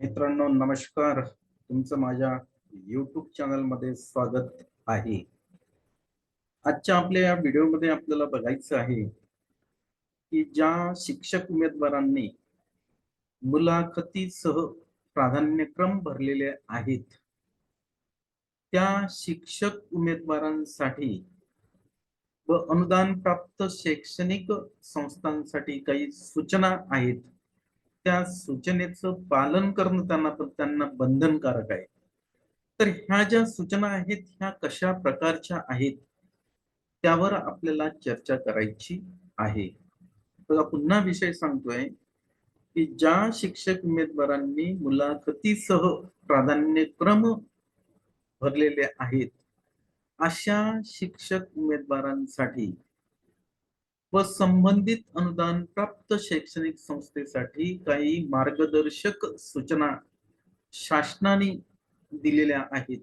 मित्रांनो नमस्कार. तुमचं माझ्या युट्यूब चॅनलमध्ये स्वागत आहे. आजच्या आपल्या या व्हिडिओमध्ये आपल्याला बघायचं आहे की ज्या शिक्षक उमेदवारांनी मुलाखतीसह प्राधान्यक्रम भरलेले आहेत त्या शिक्षक उमेदवारांसाठी व अनुदान प्राप्त शैक्षणिक संस्थांसाठी काही सूचना आहेत. त्या सूचनेचं पालन करणं त्यांना त्यांना बंधनकारक आहे. तर ह्या ज्या सूचना आहेत ह्या कशा प्रकारच्या आहेत त्यावर आपल्याला चर्चा करायची आहे. बघा पुन्हा विषय सांगतोय की ज्या शिक्षक उमेदवारांनी मुलाखतीसह प्राधान्यक्रम भरलेले आहेत अशा शिक्षक उमेदवारांसाठी व संबंधित अनुदान प्राप्त शैक्षणिक संस्थेसाठी काही मार्गदर्शक सूचना शासनाने दिलेल्या आहेत.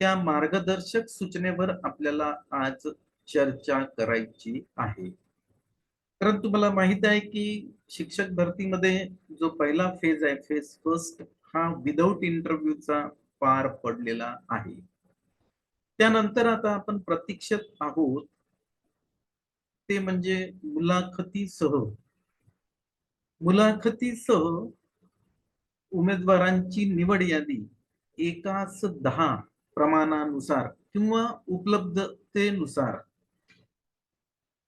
त्या मार्गदर्शक सूचनेवर आपल्याला आज चर्चा करायची आहे. कारण तुम्हाला माहीत आहे की शिक्षक भरतीमध्ये जो पहिला फेज आहे फेज फर्स्ट हा विदाऊट इंटरव्ह्यूचा पार पडलेला आहे. त्यानंतर आता आपण प्रतीक्षेत आहोत ते म्हणजे मुलाखतीसह. मुलाखतीसह उमेदवारांची निवड यादी एकाच दहा प्रमाणानुसार किंवा उपलब्धतेनुसार.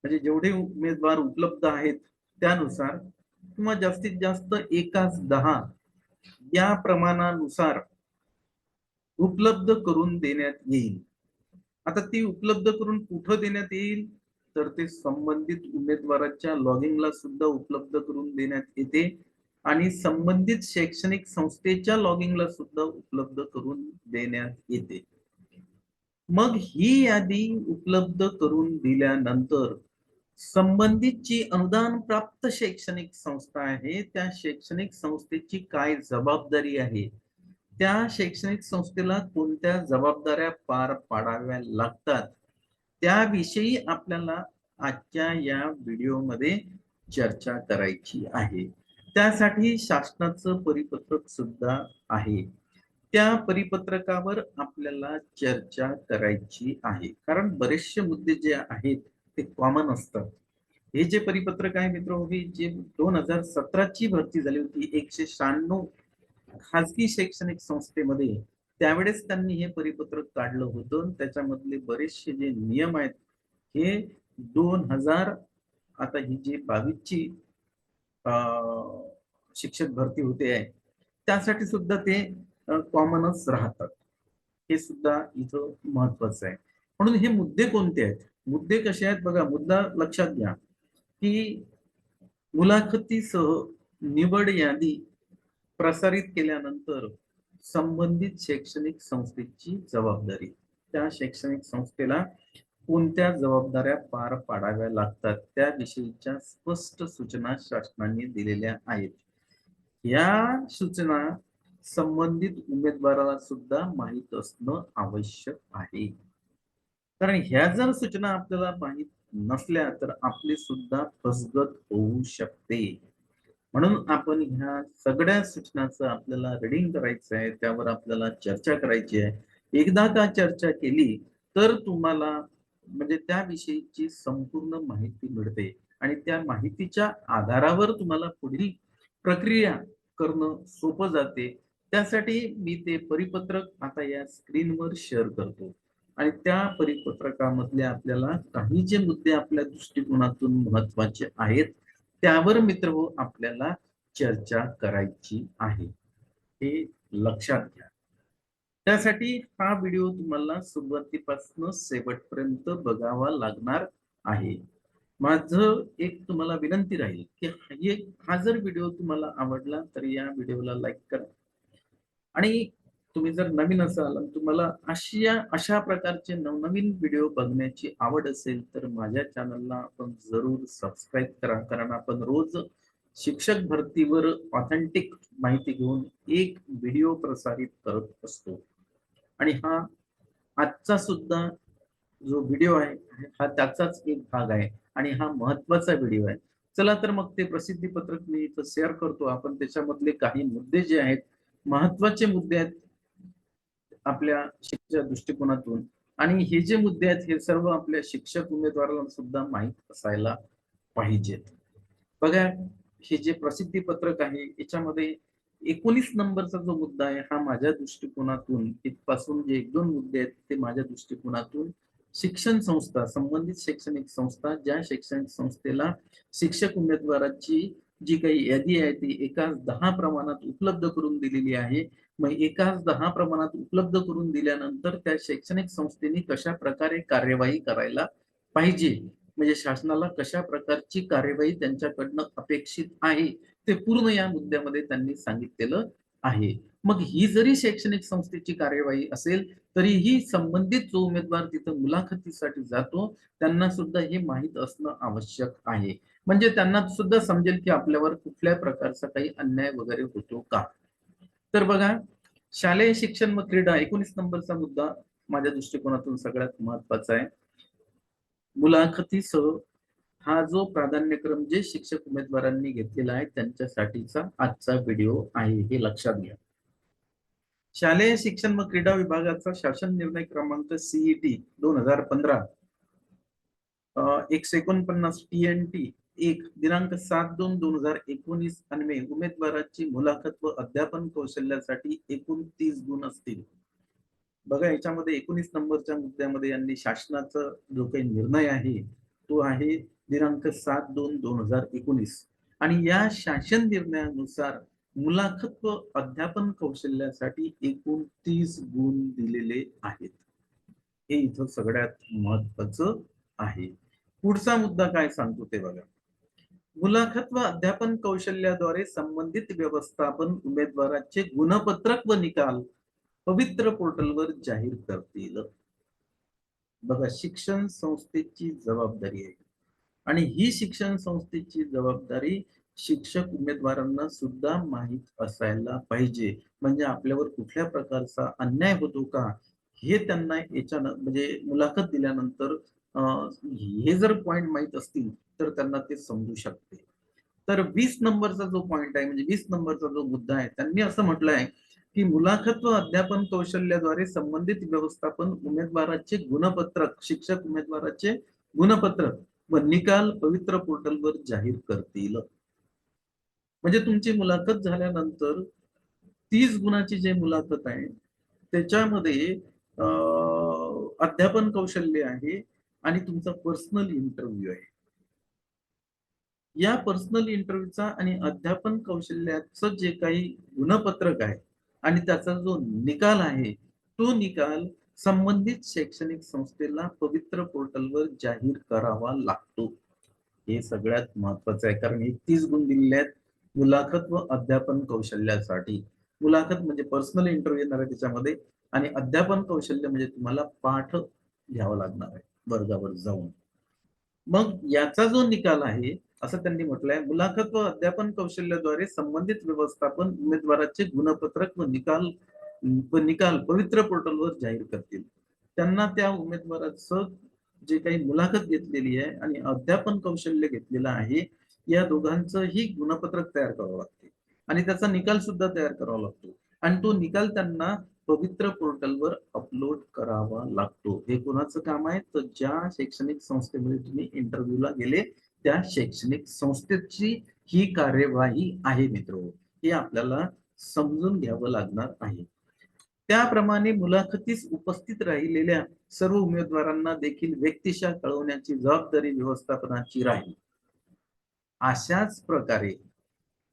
म्हणजे जेवढे उमेदवार उपलब्ध आहेत त्यानुसार किंवा जास्तीत जास्त एकाच दहा या प्रमाणानुसार उपलब्ध करून देण्यात येईल. आता ती उपलब्ध करून कुठं देण्यात येईल? तर ते संबंधित उमेदवाराच्या लॉगिंगला सुद्धा उपलब्ध करून देण्यात येते. आणि संबंधित शैक्षणिक संस्थेच्या लॉगिंगला सुद्धा उपलब्ध करून देण्यात येते. मग ही यादी उपलब्ध करून दिल्यानंतर संबंधित जी अनुदान प्राप्त शैक्षणिक संस्था आहे. त्या शैक्षणिक संस्थेची काय जबाबदारी आहे? त्या शैक्षणिक संस्थेला कोणत्या जबाबदाऱ्या पार पाडाव्या लागतात? त्याविषयी आपल्याला आजच्या या व्हिडिओमध्ये चर्चा करायची आहे. त्यासाठी शासनाचं परिपत्रक सुद्धा आहे. त्या परिपत्रकावर आपल्याला चर्चा करायची आहे. कारण बरेचसे मुद्दे जे आहेत ते कॉमन असतात. हे जे परिपत्रक आहे मित्र हे जे दोन हजार सतराची भरती झाली होती एकशे शहाण्णव खाजगी शैक्षणिक संस्थेमध्ये त्यावेळेस त्यांनी हे परिपत्रक काढलं होतं त्याच्यामधले बरेचसे जे नियम आहेत हे दोन हजार आता ही जी बावीसची शिक्षक भरती होते आहे त्यासाठी सुद्धा ते कॉमनच राहतात. हे सुद्धा इथं महत्वाचं आहे. म्हणून हे मुद्दे कोणते आहेत? मुद्दे कसे आहेत? बघा मुद्दा लक्षात घ्या की मुलाखतीसह निवड यादी प्रसारित केल्यानंतर संबंधित शैक्षणिक संस्थेची जबाबदारी. त्या शैक्षणिक संस्थेला कोणत्या जबाबदाऱ्या पार पाडाव्या लागतात? त्याविषयीच्या स्पष्ट सूचना शासनाने दिलेल्या आहेत. या सूचना संबंधित उमेदवाराला सुद्धा माहीत असणं आवश्यक आहे. कारण ह्या जर सूचना आपल्याला माहीत नसल्या तर आपली सुद्धा फसगत होऊ शकते. म्हणून आपण ह्या सगळ्या सूचनाचं आपल्याला रिडिंग करायचं आहे त्यावर आपल्याला चर्चा करायची आहे. एकदा का चर्चा केली तर तुम्हाला म्हणजे त्याविषयीची संपूर्ण माहिती मिळते आणि त्या माहितीच्या आधारावर तुम्हाला पुढील प्रक्रिया करणं सोपं जाते. त्यासाठी मी ते परिपत्रक आता या स्क्रीनवर शेअर करतो. आणि त्या परिपत्रकामधले आपल्याला काही जे मुद्दे आपल्या दृष्टिकोनातून महत्त्वाचे आहेत त्यावर मित्र हो आपल्याला चर्चा करायची आहे. हे लक्षात घ्या. त्यासाठी हा व्हिडिओ तुम्हाला सुरुवातीपासून शेवटपर्यंत बघावा लागणार आहे. माझं एक तुम्हाला विनंती राहील की हा जर व्हिडिओ तुम्हाला आवडला तर या व्हिडिओला लाईक करा. आणि तुम्ही जर नवीन असाल आणि तुम्हाला अशा अशा प्रकारचे नवनवीन व्हिडिओ बघण्याची आवड असेल तर माझ्या चॅनलला आपण जरूर सबस्क्राईब करा. कारण आपण रोज शिक्षक भरतीवर ऑथेंटिक माहिती घेऊन एक व्हिडिओ प्रसारित करत असतो. आणि हा आजचा सुद्धा जो व्हिडिओ आहे हा त्याचाच एक भाग आहे आणि हा महत्त्वाचा व्हिडिओ आहे. चला तर मग ते प्रसिद्धी पत्रक मी इथं शेअर करतो. आपण त्याच्यामधले काही मुद्दे जे आहेत महत्त्वाचे मुद्दे आहेत आपल्या शिक्षणाच्या दृष्टिकोनातून. आणि हे जे मुद्दे आहेत हे सर्व आपल्या शिक्षक उमेदवाराला सुद्धा माहीत असायला पाहिजेत. बघा हे जे प्रसिद्धी पत्रक आहे याच्यामध्ये एकोणीस नंबरचा जो मुद्दा आहे हा माझ्या दृष्टिकोनातून इथपासून जे एक दोन मुद्दे आहेत ते माझ्या दृष्टिकोनातून शिक्षण संस्था संबंधित शैक्षणिक संस्था ज्या शैक्षणिक संस्थेला शिक्षक उमेदवाराची जी काही यादी आहे ती एकाच दहा प्रमाणात उपलब्ध करून दिलेली आहे. मग एकाच दहा प्रमाणात उपलब्ध करून दिल्यानंतर त्या शैक्षणिक संस्थेने कशा प्रकारे कार्यवाही करायला पाहिजे? म्हणजे शासनाला कशा प्रकारची कार्यवाही त्यांच्याकडनं अपेक्षित आहे? ते पूर्ण या मुद्द्यामध्ये त्यांनी सांगितलेलं आहे. मग ही जरी शैक्षणिक संस्थेची कार्यवाही असेल तरीही संबंधित जो उमेदवार तिथं मुलाखतीसाठी जातो त्यांना सुद्धा हे माहीत असणं आवश्यक आहे. म्हणजे त्यांना सुद्धा समजेल की आपल्यावर कुठल्या प्रकारचा काही अन्याय वगैरे होतो का? तर बघा शालेय शिक्षण व क्रीडा एकोणीस नंबरचा मुद्दा माझ्या दृष्टिकोनातून सगळ्यात महत्त्वाचा आहे. मुलाखतीसह हा जो प्राधान्यक्रम जे शिक्षक उमेदवारांनी घेतलेला आहे त्यांच्यासाठीचा आजचा व्हिडिओ आहे हे लक्षात घ्या. शालेय शिक्षण व क्रीडा विभागाचा शासन निर्णय क्रमांक सीईटी दोन हजार पंधरा. एकशे एकोणपन्नास टी एन टी एक दिनांक सात दोन दोन हजार एकोणीस अन्वये उमेदवाराची मुलाखत व अध्यापन कौशल्यासाठी एकूण तीस गुण असतील. बघा याच्यामध्ये एकोणीस नंबरच्या मुद्द्यामध्ये यांनी शासनाचा जो काही निर्णय आहे तो आहे दिनांक सात दोन दोन हजार एकोणीस. आणि या शासन निर्णयानुसार मुलाखत व अध्यापन कौशल्यासाठी एकूण तीस गुण दिलेले आहेत. हे इथं सगळ्यात महत्वाचं आहे. पुढचा मुद्दा काय सांगतो ते बघा. मुलाखत व अध्यापन कौशल्याद्वारे संबंधित व्यवस्थापन उमेदवाराचे गुणपत्रक व निकाल पवित्र पोर्टलवर जाहीर करतील. बघा शिक्षण संस्थेची जबाबदारी आहे. आणि ही शिक्षण संस्थेची जबाबदारी शिक्षक उमेदवारांना सुद्धा माहीत असायला पाहिजे. म्हणजे आपल्यावर कुठल्या प्रकारचा अन्याय होतो का? हे त्यांना याच्यानं म्हणजे मुलाखत दिल्यानंतर हे जर पॉइंट माहीत असतील तर त्यांना ते समजू शकते. तर वीस नंबरचा जो पॉइंट आहे म्हणजे वीस नंबरचा जो मुद्दा आहे त्यांनी असं म्हटलं आहे की मुलाखत व अध्यापन कौशल्याद्वारे संबंधित व्यवस्थापन उमेदवाराचे गुणपत्रक शिक्षक उमेदवाराचे गुणपत्रक व निकाल पवित्र पोर्टलवर जाहीर करतील. म्हणजे तुमची मुलाखत झाल्यानंतर तीस गुणाची जे मुलाखत आहे त्याच्यामध्ये अध्यापन कौशल्य आहे आणि तुमचा पर्सनल इंटरव्ह्यू आहे. या पर्सनल इंटरव्ह्यूचा आणि अध्यापन कौशल्याचं जे काही गुणपत्रक आहे आणि त्याचा जो निकाल आहे तो निकाल संबंधित शैक्षणिक संस्थेला पवित्र पोर्टलवर जाहीर करावा लागतो. हे सगळ्यात महत्वाचं आहे. कारण एकतीस गुण दिलेले आहेत मुलाखत व अध्यापन कौशल्यासाठी. मुलाखत म्हणजे पर्सनल इंटरव्ह्यू येणार आहे त्याच्यामध्ये आणि अध्यापन कौशल्य म्हणजे तुम्हाला पाठ घ्यावा लागणार आहे. वर्गावर जाऊन. मग याचा जो निकाल आहे असं त्यांनी म्हटलंय मुलाखत व अध्यापन कौशल्याद्वारे संबंधित व्यवस्थापन उमेदवाराचे गुणपत्रक व निकाल व निकाल पवित्र पोर्टलवर जाहीर करतील. त्यांना त्या उमेदवाराचं जे काही मुलाखत घेतलेली आहे आणि अध्यापन कौशल्य घेतलेलं आहे या दोघांचंही गुणपत्रक तयार करावं लागते. आणि त्याचा निकाल सुद्धा तयार करावा लागतो. आणि तो निकाल त्यांना पवित्र पोर्टलवर अपलोड करावा लागतो. हे कोणाचं काम आहे? तर ज्या शैक्षणिक संस्थेमध्ये तुम्ही इंटरव्ह्यूला गेले त्या शैक्षणिक संस्थेची ही कार्यवाही आहे मित्र. हे आपल्याला समजून घ्यावं लागणार आहे. त्याप्रमाणे मुलाखतीस उपस्थित राहिलेल्या सर्व उमेदवारांना देखील व्यक्तिशा कळवण्याची जबाबदारी व्यवस्थापनाची राहील. अशाच प्रकारे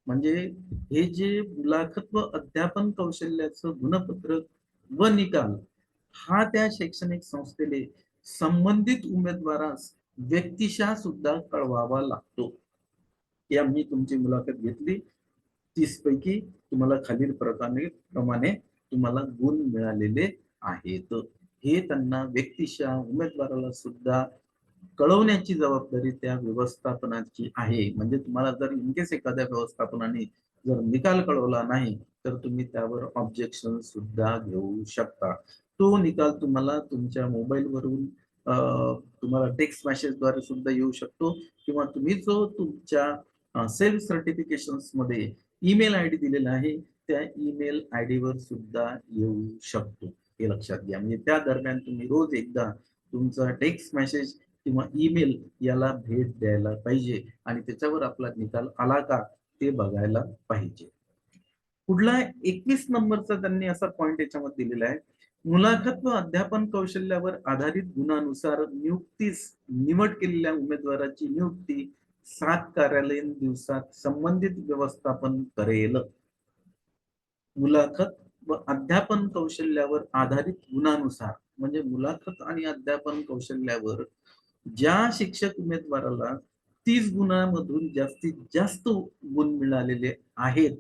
म्हणजे हे जे मुलाखत व अध्यापन कौशल्याचं गुणपत्रक व निकाल हा त्या शैक्षणिक संस्थेने संबंधित उमेदवारास व्यक्तिशा सुद्धा कळवावा लागतो. की आम्ही तुमची मुलाखत घेतली. तीस पैकी तुम्हाला खालील प्रकारे प्रमाणे तुम्हाला गुण मिळालेले आहेत. हे त्यांना व्यक्तिशा उमेदवाराला सुद्धा कळवण्याची जबाबदारी त्या व्यवस्थापनाची आहे. म्हणजे तुम्हाला जर इनकेस एखाद्या व्यवस्थापनाने जर निकाल कळवला नाही तर तुम्ही त्यावर ऑब्जेक्शन सुद्धा घेऊ शकता. तो निकाल तुम्हाला तुमच्या मोबाईल वरून तुम्हाला टेक्स्ट मेसेजद्वारे सुद्धा येऊ शकतो किंवा तुम्ही जो तुमच्या सेल्फ सर्टिफिकेशनमध्ये ईमेल आय डी दिलेला आहे त्या ईमेल आय डीवर सुद्धा येऊ शकतो. हे लक्षात घ्या. म्हणजे त्या दरम्यान तुम्ही रोज एकदा तुमचा टेक्स्ट मेसेज किंवा ईमेल याला भेट द्यायला पाहिजे आणि त्याच्यावर आपला निकाल आला का ते बघायला पाहिजे. पुढला एकवीस नंबरचा त्यांनी असा पॉइंट याच्यामध्ये दिलेला आहे. मुलाखत व अध्यापन कौशल्यावर आधारित गुणानुसार नियुक्तीस निवड केलेल्या उमेदवाराची नियुक्ती सात कार्यालयीन दिवसात संबंधित व्यवस्थापन करेल. मुलाखत व अध्यापन कौशल्यावर आधारित गुणानुसार म्हणजे मुलाखत आणि अध्यापन कौशल्यावर ज्या शिक्षक उमेदवाराला तीस गुणांमधून जास्तीत जास्त गुण मिळालेले आहेत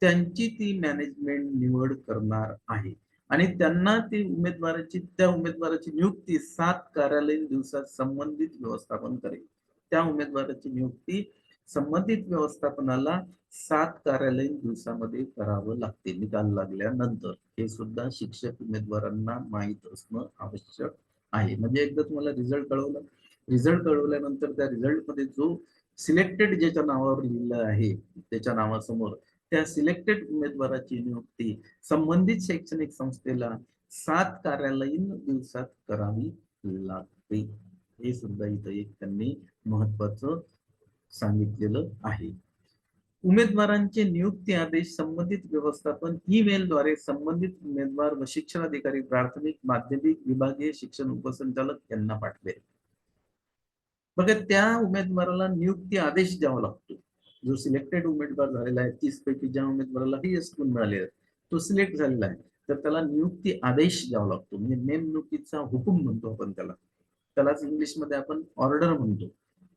त्यांची ती मॅनेजमेंट निवड करणार आहे. आणि त्यांना ती उमेदवाराची त्या उमेदवाराची नियुक्ती सात कार्यालयीन दिवसात संबंधित व्यवस्थापन करेल. त्या उमेदवाराची नियुक्ती संबंधित व्यवस्थापनाला सात कार्यालयीन दिवसामध्ये करावं लागते निकाल लागल्यानंतर. हे सुद्धा शिक्षक उमेदवारांना माहीत असणं आवश्यक आहे. म्हणजे एकदा तुम्हाला रिझल्ट कळवला रिझल्ट कळवल्यानंतर त्या रिझल्टमध्ये जो सिलेक्टेड ज्याच्या नावावर लिहिलं आहे त्याच्या नावासमोर त्या सिलेक्टेड उमेदवाराची नियुक्ती संबंधित शैक्षणिक संस्थेला सात कार्यालयीन दिवसात करावी लागते. हे सुद्धा इथं एक त्यांनी महत्वाचं सांगितलेलं आहे. उमेदवारांचे नियुक्ती आदेश संबंधित व्यवस्थापन ईमेलद्वारे संबंधित उमेदवार व शिक्षणाधिकारी प्राथमिक माध्यमिक विभागीय शिक्षण उपसंचालक यांना पाठवेल. बघा त्या उमेदवाराला नियुक्ती आदेश द्यावा लागतो. जो सिलेक्टेड उमेदवार झालेला आहे तीस पैकी ज्या उमेदवाराला हायएस्ट गुण मिळाले आहेत तो सिलेक्ट झालेला आहे. तर त्याला नियुक्ती आदेश द्यावा लागतो. म्हणजे नेमणुकीचा हुकूम म्हणतो आपण त्याला. त्यालाच इंग्लिशमध्ये आपण ऑर्डर म्हणतो.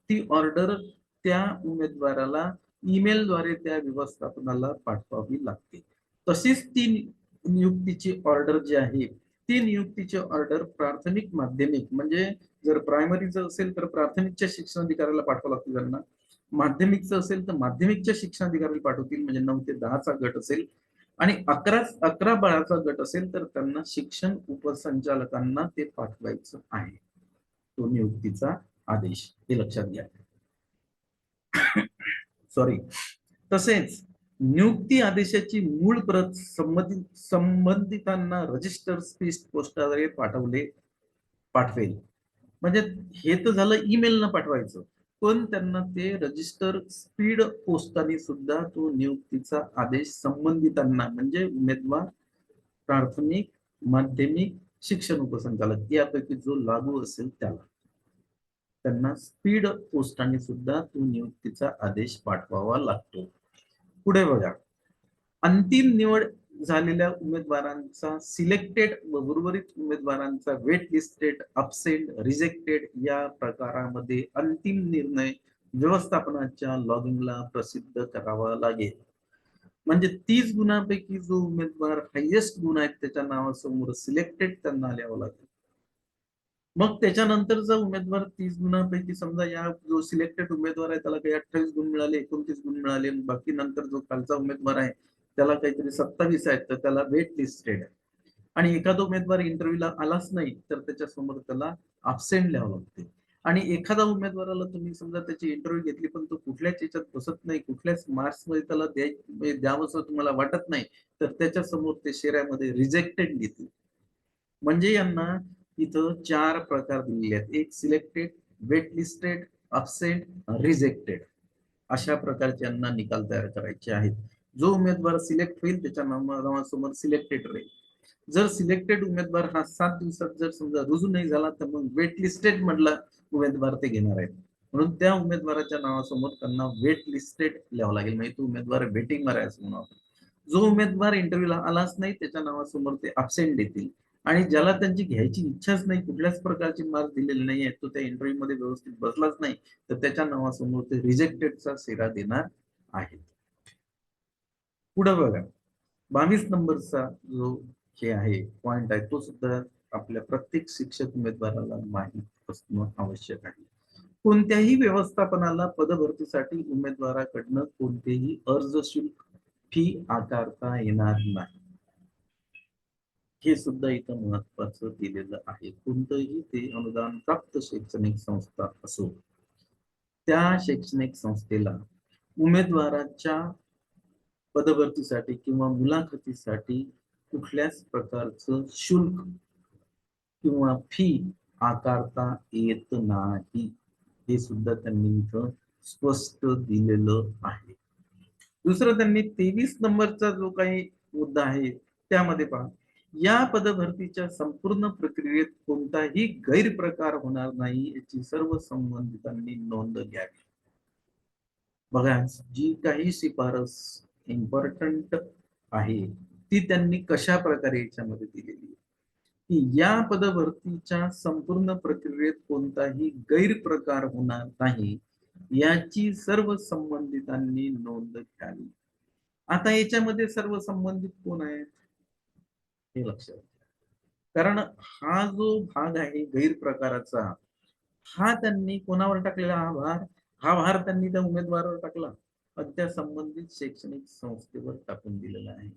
ती ऑर्डर त्या उमेदवाराला ईमेलद्वारे त्या व्यवस्थापनाला पाठवावी लागते. तशीच ती नियुक्तीची ऑर्डर जी आहे ती नियुक्तीची ऑर्डर प्राथमिक माध्यमिक. म्हणजे जर प्रायमरीचं असेल तर प्राथमिकच्या शिक्षणाधिकाऱ्याला पाठवावं लागतील त्यांना. माध्यमिकचं असेल तर माध्यमिकच्या शिक्षणाधिकाऱ्याला पाठवतील म्हणजे नऊ ते दहाचा गट असेल. आणि अकरा अकरा बाळाचा गट असेल तर त्यांना शिक्षण उपसंचालकांना ते पाठवायचं आहे. तो नियुक्तीचा आदेश हे लक्षात घ्या. सॉरी तसेच नियुक्ती आदेशाची मूळ प्रत संबंधित संबंधितांना रजिस्टर स्पीड पोस्टाद्वारे पाठवले पाठवेल. म्हणजे हे तर झालं ईमेल न पाठवायचं. पण त्यांना ते रजिस्टर स्पीड पोस्टाने सुद्धा तो नियुक्तीचा आदेश संबंधितांना म्हणजे उमेदवार प्राथमिक माध्यमिक शिक्षण उपसंचालक यापैकी जो लागू असेल त्याला. त्यांना स्पीड पोस्टाने सुद्धा तो नियुक्तीचा आदेश पाठवावा लागतो. पुढे बघा. अंतिम निवड झालेल्या उमेदवारांचा सिलेक्टेड व उर्वरित उमेदवारांचा वेट लिस्टेड अपसेंट रिजेक्टेड या प्रकारामध्ये अंतिम निर्णय व्यवस्थापनाच्या लॉगिंगला प्रसिद्ध करावा लागेल. म्हणजे तीस गुणांपैकी जो उमेदवार हायेस्ट गुण आहेत त्याच्या नावासमोर सिलेक्टेड त्यांना लिहावं लागेल. मग त्याच्यानंतरचा उमेदवार तीस गुणांपैकी समजा या जो सिलेक्टेड उमेदवार आहे त्याला काही अठ्ठावीस गुण मिळाले एकोणतीस गुण मिळाले बाकी नंतर जो खालचा उमेदवार आहे त्याला काहीतरी सत्तावीस आहेत तर त्याला वेट लिस्टेड आहे. आणि एखादा उमेदवार इंटरव्ह्यूला आलाच नाही तर त्याच्यासमोर त्याला अबसेंट लिहावं लागते. आणि एखादा उमेदवाराला तुम्ही समजा त्याची इंटरव्ह्यू घेतली पण तो कुठल्याच याच्यात बसत नाही कुठल्याच मार्क्समध्ये त्याला द्याय म्हणजे द्यावंसं तुम्हाला वाटत नाही तर त्याच्यासमोर ते शेऱ्यामध्ये रिजेक्टेड घेतील म्हणजे यांना इथं चार प्रकार दिलेले आहेत. एक selected wait listed absent rejected अशा प्रकारचे यांना निकाल तयार करायचे आहेत. जो उमेदवार सिलेक्ट होईल त्याच्या नावासमोर सिलेक्टेड राहील. जर सिलेक्टेड उमेदवार हा सात दिवसात जर समजा रुजू नाही झाला तर मग वेट लिस्टेड मधला उमेदवार ते घेणार आहेत. म्हणून त्या उमेदवाराच्या नावासमोर त्यांना वेट लिस्टेड लिहावं लागेल. म्हणजे तो उमेदवार वेटिंग मारायचं म्हणून जो उमेदवार इंटरव्ह्यूला आलाच नाही त्याच्या नावासमोर ते अबसेंट देतील. आणि ज्याला त्यांची घ्यायची इच्छाच नाही कुठल्याच प्रकारचे मार्क दिलेले नाही आहेत तो त्या इंटरव्ह्यू मध्ये व्यवस्थित बसलाच नाही तर त्याच्या नावासमोर ते रिजेक्टेडचा सेरा देणार आहेत पुढे बघा. बावीस नंबरचा जो हे आहे पॉइंट आहे तो सुद्धा आपल्या प्रत्येक शिक्षक उमेदवाराला माहीत असणं आवश्यक आहे. कोणत्याही व्यवस्थापनाला पदभरतीसाठी उमेदवाराकडनं कोणतेही अर्ज शुल्क फी आकारता येणार नाही. हे सुद्धा इथं महत्वाचं दिलेलं आहे. कोणतंही ते अनुदान प्राप्त शैक्षणिक संस्था असो त्या शैक्षणिक संस्थेला उमेदवाराच्या पदभरतीसाठी किंवा मुलाखतीसाठी कुठल्याच प्रकारचं शुल्क किंवा फी आकारता येत नाही. हे सुद्धा त्यांनी इथं स्पष्ट दिलेलं आहे. दुसरं त्यांनी तेवीस नंबरचा जो काही मुद्दा आहे त्यामध्ये पहा. या पदभरतीच्या संपूर्ण प्रक्रियेत कोणताही गैरप्रकार होणार नाही याची सर्व संबंधितांनी नोंद घ्यावी. बघा जी काही शिफारस इम्पॉर्टंट आहे ती त्यांनी कशा प्रकारे याच्यामध्ये दिलेली आहे? की या पदभरतीच्या संपूर्ण प्रक्रियेत कोणताही गैरप्रकार होणार नाही याची सर्व संबंधितांनी नोंद घ्यावी. आता याच्यामध्ये सर्व संबंधित कोण आहेत? हे लक्षात घ्या. कारण हा जो भाग आहे गैरप्रकाराचा हा त्यांनी कोणावर टाकलेला हा भार? हा भार त्यांनी त्या उमेदवारावर टाकला. पण त्या संबंधित शैक्षणिक संस्थेवर टाकून दिलेला आहे.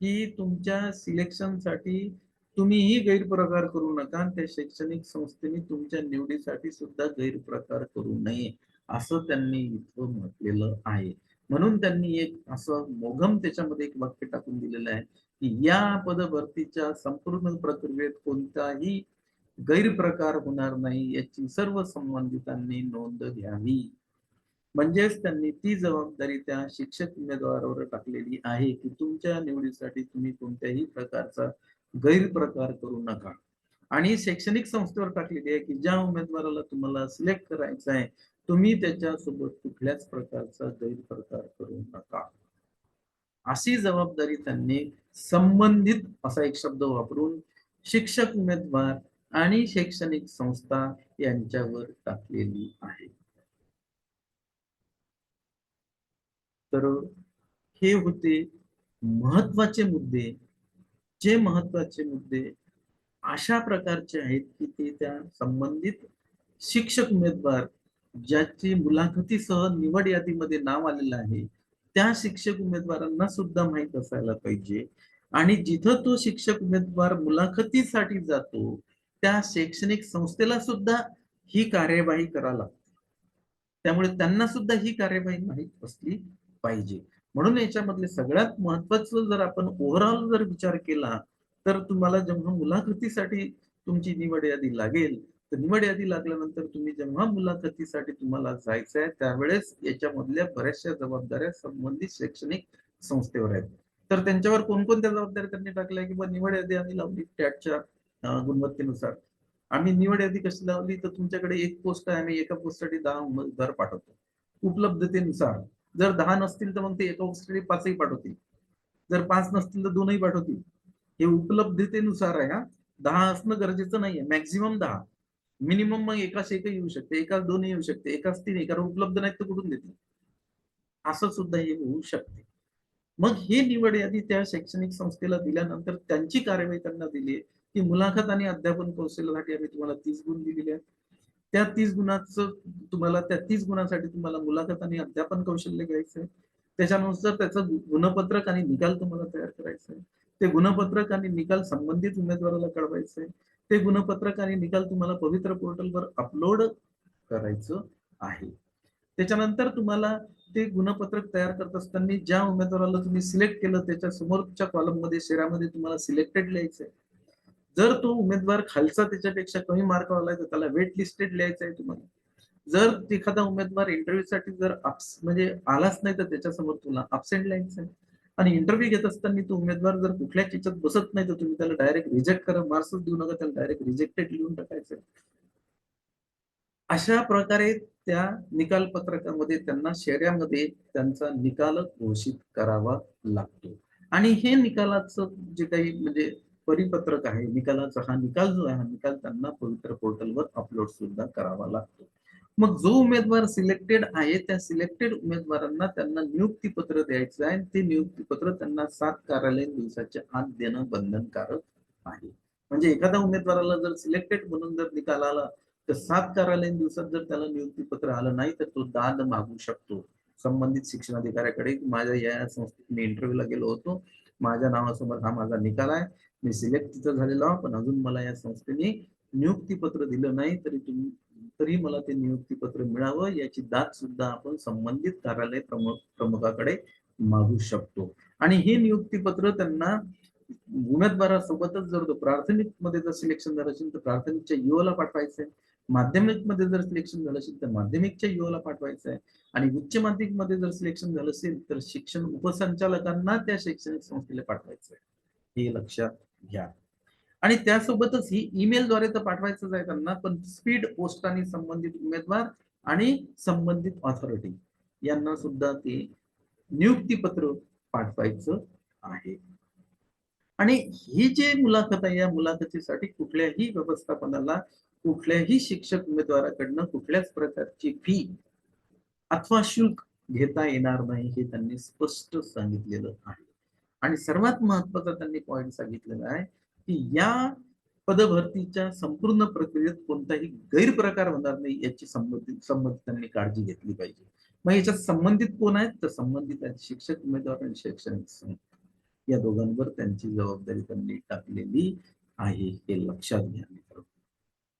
की तुमच्या सिलेक्शनसाठी तुम्हीही गैरप्रकार करू नका त्या शैक्षणिक संस्थेने तुमच्या निवडीसाठी सुद्धा गैरप्रकार करू नये असं त्यांनी इथं म्हटलेलं आहे. म्हणून त्यांनी एक असं मोघम त्याच्यामध्ये एक वाक्य टाकून दिलेलं आहे. या पदभरतीच्या संपूर्ण प्रक्रियेत कोणताही गैरप्रकार होणार नाही याची सर्व संबंधितांनी नोंद घ्यावी. म्हणजेच त्यांनी ती जबाबदारी त्या शिक्षक उमेदवारावर टाकलेली आहे की तुमच्या निवडीसाठी तुम्ही कोणत्याही प्रकारचा गैरप्रकार करू नका. आणि शैक्षणिक संस्थेवर टाकलेली आहे की ज्या उमेदवाराला तुम्हाला सिलेक्ट करायचं आहे तुम्ही त्याच्यासोबत कुठल्याच प्रकारचा गैरप्रकार करू नका. अशी जबाबदारी त्यांनी संबंधित असा एक शब्द वापरून शिक्षक उमेदवार आणि शैक्षणिक संस्था यांच्यावर टाकलेली आहे. तर हे होते महत्त्वाचे मुद्दे. जे महत्त्वाचे मुद्दे अशा प्रकारचे आहेत की ते त्या संबंधित शिक्षक उमेदवार ज्याची मुलाखतीसह निवड यादीमध्ये नाव आलेलं आहे त्या शिक्षक उमेदवारांना सुद्धा माहीत असायला पाहिजे. आणि जिथं तो शिक्षक उमेदवार मुलाखतीसाठी जातो त्या शैक्षणिक संस्थेला सुद्धा ही कार्यवाही करा लागते. त्यामुळे त्यांना सुद्धा ही कार्यवाही माहीत असली पाहिजे. म्हणून याच्यामधले सगळ्यात महत्वाचं जर आपण ओव्हरऑल जर विचार केला तर तुम्हाला जेव्हा मुलाखतीसाठी तुमची निवड यादी लागेल तर निवड यादी लागल्यानंतर तुम्ही जेव्हा मुलाखतीसाठी तुम्हाला जायचं आहे त्यावेळेस याच्यामधल्या बऱ्याचशा जबाबदाऱ्या संबंधित शैक्षणिक संस्थेवर आहेत. तर त्यांच्यावर कोणकोणत्या जबाबदाऱ्या त्यांनी टाकल्या किंवा निवड यादी आम्ही लावली टॅटच्या गुणवत्तेनुसार. आम्ही निवड यादी कशी लावली? तर तुमच्याकडे एक पोस्ट आहे आम्ही एका पोस्टसाठी दहा उमेदवार पाठवतो. उपलब्धतेनुसार. जर दहा नसतील तर मग ते एका पोस्टसाठी पाचही पाठवतील. जर पाच नसतील तर दोनही पाठवतील. हे उपलब्धतेनुसार आहे हा. दहा असणं गरजेचं नाहीये. मॅक्झिमम दहा. मिनिमम मग एकाच एक येऊ शकते एकाच दोन येऊ शकते एकाच तीन एकावर उपलब्ध नाहीत तर कुठून देतील? असं सुद्धा हे होऊ शकते. मग हे निवड यादी त्या शैक्षणिक संस्थेला दिल्यानंतर त्यांची कार्यवाही त्यांना दिली आहे. की मुलाखत आणि अध्यापन कौशल्यासाठी आम्ही तुम्हाला तीस गुण दिलेले आहेत. त्या तीस गुणाचं तुम्हाला त्या तीस गुणासाठी तुम्हाला मुलाखत आणि अध्यापन कौशल्य घ्यायचं आहे. त्याच्यानुसार त्याचं गुणपत्रक आणि निकाल तुम्हाला तयार करायचं आहे. ते गुणपत्रक आणि निकाल संबंधित उमेदवाराला कळवायचं आहे. ते गुणपत्रक आणि निकाल तुम्हाला पवित्र पोर्टलवर अपलोड करायचं आहे. त्याच्यानंतर तुम्हाला ते गुणपत्रक तयार करत असताना ज्या उमेदवाराला तुम्ही सिलेक्ट केलं त्याच्या समोरच्या कॉलममध्ये शेरामध्ये तुम्हाला सिलेक्टेड लिहायचं आहे जर तो उमेदवार खालचा त्याच्यापेक्षा कमी मार्क आलाय तर त्याला वेट लिस्टेड लिहायचं आहे तुम्हाला. जर एखादा उमेदवार इंटरव्ह्यूसाठी जर म्हणजे आलाच नाही तर त्याच्यासमोर तुला अबसेंट लिहायचं आहे आणि इंटरव्ह्यू घेत असताना तो उमेदवार जर कुठल्याच याच्यात बसत नाही तर तुम्ही त्याला डायरेक्ट रिजेक्ट करा मार्क्सच देऊ नका त्याला डायरेक्ट रिजेक्टेड लिहून टाकायचं. अशा प्रकारे त्या निकाल पत्रकामध्ये त्यांना शेऱ्यामध्ये त्यांचा निकाल घोषित करावा लागतो. आणि हे निकालाचं जे काही म्हणजे परिपत्रक आहे निकालाचा हा निकाल जो आहे हा निकाल त्यांना पवित्र पोर्टलवर अपलोड सुद्धा करावा लागतो. मग जो उमेदवार सिलेक्टेड आहे त्या सिलेक्टेड उमेदवारांना त्यांना नियुक्ती पत्र द्यायचं आहे. ते नियुक्ती पत्र त्यांना सात कार्यालयीन दिवसाच्या आत देणं बंधनकारक आहे. म्हणजे एखाद्या उमेदवाराला जर सिलेक्टेड म्हणून जर निकाल आला तर सात कार्यालयीन दिवसात जर त्याला नियुक्ती पत्र आलं नाही तर तो दाद मागू शकतो. संबंधित शिक्षणाधिकाऱ्याकडे माझ्या या संस्थेत मी इंटरव्ह्यूला गेलो होतो. माझ्या नावासमोर हा माझा निकाल आहे. मी सिलेक्ट तिथं झालेलो पण अजून मला या संस्थेने नियुक्ती पत्र दिलं नाही तरी तुम्ही तरी मला ते नियुक्तीपत्र मिळावं याची दाद सुद्धा आपण संबंधित कार्यालय प्रमुख प्रमुखाकडे मागू शकतो. आणि हे नियुक्तीपत्र त्यांना उमेदवारासोबतच जर प्राथमिकमध्ये जर सिलेक्शन झालं असेल तर प्राथमिकच्या युओला पाठवायचं आहे माध्यमिकमध्ये जर सिलेक्शन झालं असेल तर माध्यमिकच्या युओला पाठवायचं आहे आणि उच्च माध्यमिकमध्ये जर सिलेक्शन झालं असेल तर शिक्षण उपसंचालकांना त्या शैक्षणिक संस्थेला पाठवायचं आहे हे लक्षात घ्या. आणि त्यासोबतच ही ईमेल द्वारे तर पाठवायचंच आहे त्यांना पण स्पीड पोस्टाने संबंधित उमेदवार आणि संबंधित ऑथॉरिटी यांना सुद्धा ते नियुक्तीपत्र पाठवायचं आहे. आणि ही जी मुलाखत आहे या मुलाखतीसाठी कुठल्याही व्यवस्थापनाला कुठल्याही शिक्षक उमेदवाराकडनं कुठल्याच प्रकारची फी अथवा शुल्क घेता येणार नाही हे त्यांनी स्पष्ट सांगितलेलं आहे. आणि सर्वात महत्त्वाचा त्यांनी पॉइंट सांगितलेला आहे की या पदभरतीच्या संपूर्ण प्रक्रियेत कोणताही गैरप्रकार होणार नाही याची संबंधित संबंधितांनी त्यांनी काळजी घेतली पाहिजे. मग याच्यात संबंधित कोण आहेत? तर संबंधित आहेत शिक्षक उमेदवार आणि शैक्षणिक संघ. या दोघांवर त्यांची जबाबदारी त्यांनी टाकलेली आहे हे लक्षात घ्या मित्र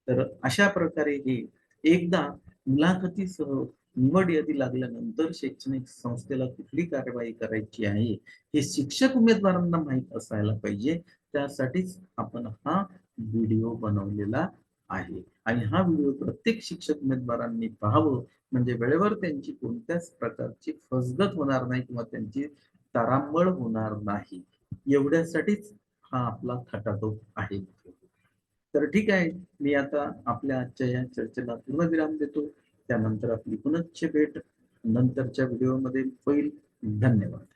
तर अशा प्रकारे हे एकदा मुलाखतीसह निवड यादी लागल्यानंतर शैक्षणिक संस्थेला कुठली कारवाई करायची आहे हे शिक्षक उमेदवारांना माहीत असायला पाहिजे. त्यासाठीच आपण हा व्हिडिओ बनवलेला आहे. आणि हा व्हिडिओ प्रत्येक शिक्षक उमेदवारांनी पाहावं. म्हणजे वेळेवर त्यांची कोणत्याच प्रकारची फसगत होणार नाही किंवा त्यांची तारांबळ होणार नाही. एवढ्यासाठीच हा आपला खटाटोप आहे. तर ठीक आहे. मी आता आपल्या आजच्या या चर्चेला पूर्णविराम देतो. त्यानंतर आपली पुनश्च भेट. नंतरच्या व्हिडिओमध्ये होईल. धन्यवाद.